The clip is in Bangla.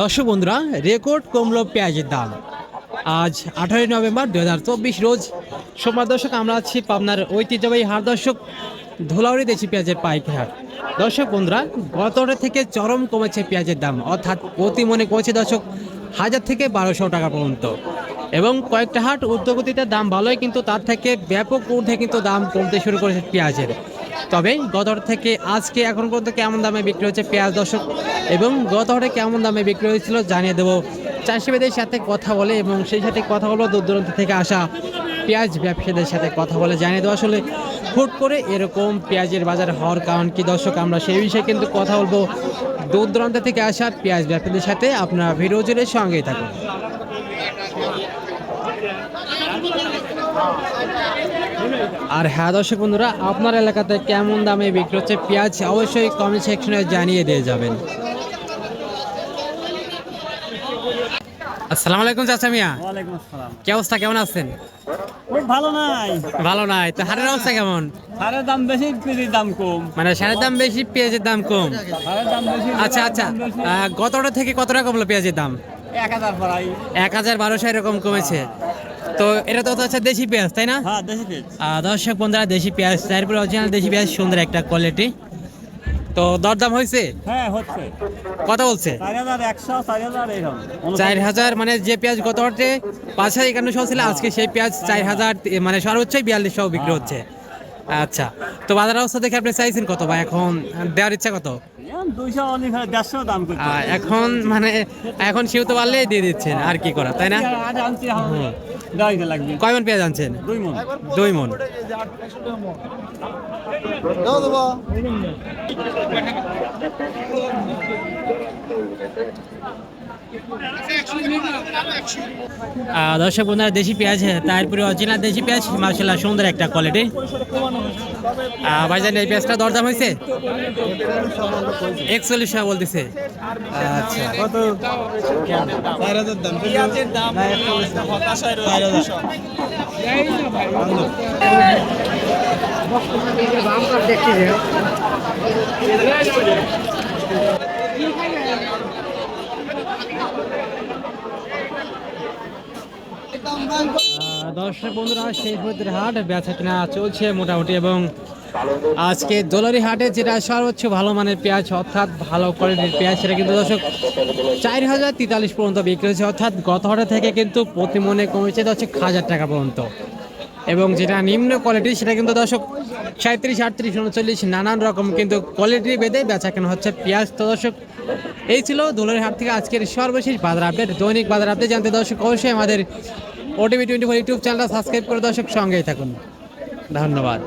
দর্শক বন্ধুরা, রেকর্ড কমলো পেঁয়াজের দাম। আজ আঠারোই নভেম্বর দু হাজার চব্বিশ রোজ। সোমবার দর্শক, আমরা আছি পাবনার ঐতিহ্যবাহী হাট দর্শক, ধুলাউড়ি দেশি পেঁয়াজের পাইকারি হাট। দর্শক বন্ধুরা গত থেকে চরম কমেছে পেঁয়াজের দাম, অর্থাৎ প্রতি মনে কমেছে দর্শক, হাজার থেকে বারোশো টাকা পর্যন্ত। এবং কয়েকটা হাট উদ্যোগতিতে দাম ভালোই, কিন্তু তার থেকে ব্যাপক ঊর্ধ্বে কিন্তু দাম কমতে শুরু করেছে পেঁয়াজের। তবে গত হাট থেকে আজকে এখন পর্যন্ত কেমন দামে বিক্রি হচ্ছে পেঁয়াজ দর্শক এবং গত হাটে কেমন দামে বিক্রি হয়েছিল জানিয়ে দেবো। চাষিবাদের সাথে কথা বলে এবং সেই সাথে কথা বলব দূর দূরান্ত থেকে আসা পেঁয়াজ ব্যবসায়ীদের সাথে কথা বলে জানিয়ে দেবো। আসলে হুট করে এরকম পেঁয়াজের বাজার হওয়ার কারণ কি দর্শক? আমরা সেই বিষয়ে কিন্তু কথা বলব। দূর দূরান্ত থেকে আসা পেঁয়াজ ব্যবসায়ীদের সাথে আপনারা ভিডিও জুড়ে সঙ্গেই থাকুন। আর হ্যাঁ দর্শক বন্ধুরা আপনার এলাকাতে কেমন দামে বিক্রি হচ্ছে পেঁয়াজ অবশ্যই কমেন্ট সেকশনে জানিয়ে দিয়ে যাবেন। আসসালামু আলাইকুম চাচা মিয়া। ওয়ালাইকুম আসসালাম। কি অবস্থা কেমন আছেন? খুব ভালো নাই। ভালো নাই। তো হাটের অবস্থা কেমন? সারের দাম বেশি পিরির দাম কম। মানে সারের দাম বেশি পেঁয়াজের দাম কম। সারের দাম বেশি আচ্ছা আচ্ছা গতটা থেকে কত টাকা কমলো পেঁয়াজের দাম? এক হাজার পড়াই এক হাজার বারোশো এরকম কমেছে। তো এটা তো হচ্ছে দেশি পেঁয়াজ তাই না? হ্যাঁ দেশি দর্শক বন্ধুরা দেশি পেঁয়াজ তারপরে অরিজিনাল দেশি পেঁয়াজ সুন্দর একটা কোয়ালিটি তো দরদাম হয়েছে? হ্যাঁ হচ্ছে। কত বলছে? চার হাজার মানে যে পেঁয়াজ গত হাটে পাঁচ হাজার একান্নশো ছিল আজকে সেই পেঁয়াজ চার হাজার মানে সর্বোচ্চ বিয়াল্লিশশো বিক্রি হচ্ছে। আচ্ছা তো বাজার অবস্থা দেখে আপনি চাইছেন কত বা এখন দেওয়ার ইচ্ছা কত? এখন মানে এখন সেহেতু পারলেই দিয়ে দিচ্ছেন আর কি করা তাই না? কয় মন পেঁয়াজ আনছেন? দুই মন। মন। দর্শক বন্ধুরা দেশি পেঁয়াজ তারপরে অরিজিনাল দেশি পেঁয়াজ মার্শাল্লাহ সুন্দর একটা কোয়ালিটি ভাইজান এই পেঁয়াজটা দরদাম হয়েছে? একচল্লিশ টাকা বলতেছে। আচ্ছা। কত? দর্শক বন্ধুরা সেই হাট বেচা কিনা চলছে মোটামুটি এবং আজকে দোলারি হাটে যেটা সর্বোচ্চ ভালো মানের পেঁয়াজ, অর্থাৎ ভালো কোয়ালিটির পেঁয়াজ, সেটা কিন্তু দর্শক চার হাজার তেতাল্লিশ পর্যন্ত বিক্রি হয়েছে। অর্থাৎ গত হাটে থেকে কিন্তু প্রতি মনে কমেছে দর্শক হাজার টাকা পর্যন্ত। এবং যেটা নিম্ন কোয়ালিটি সেটা কিন্তু দর্শক সাঁত্রিশ, আটত্রিশ, উনচল্লিশ, নানান রকম কিন্তু কোয়ালিটি বেঁধে বেচা কেনা হচ্ছে পেঁয়াজ। তো দর্শক, এই ছিল দোলের হাট থেকে আজকের সর্বশেষ বাজার আপডেট দৈনিক বাজার আপডেট জানতে দর্শক অবশ্যই আমাদের ওটিভি টোয়েন্টি ফোর ইউটিউব চ্যানেলটা সাবস্ক্রাইব করে দর্শক সঙ্গেই থাকুন। ধন্যবাদ।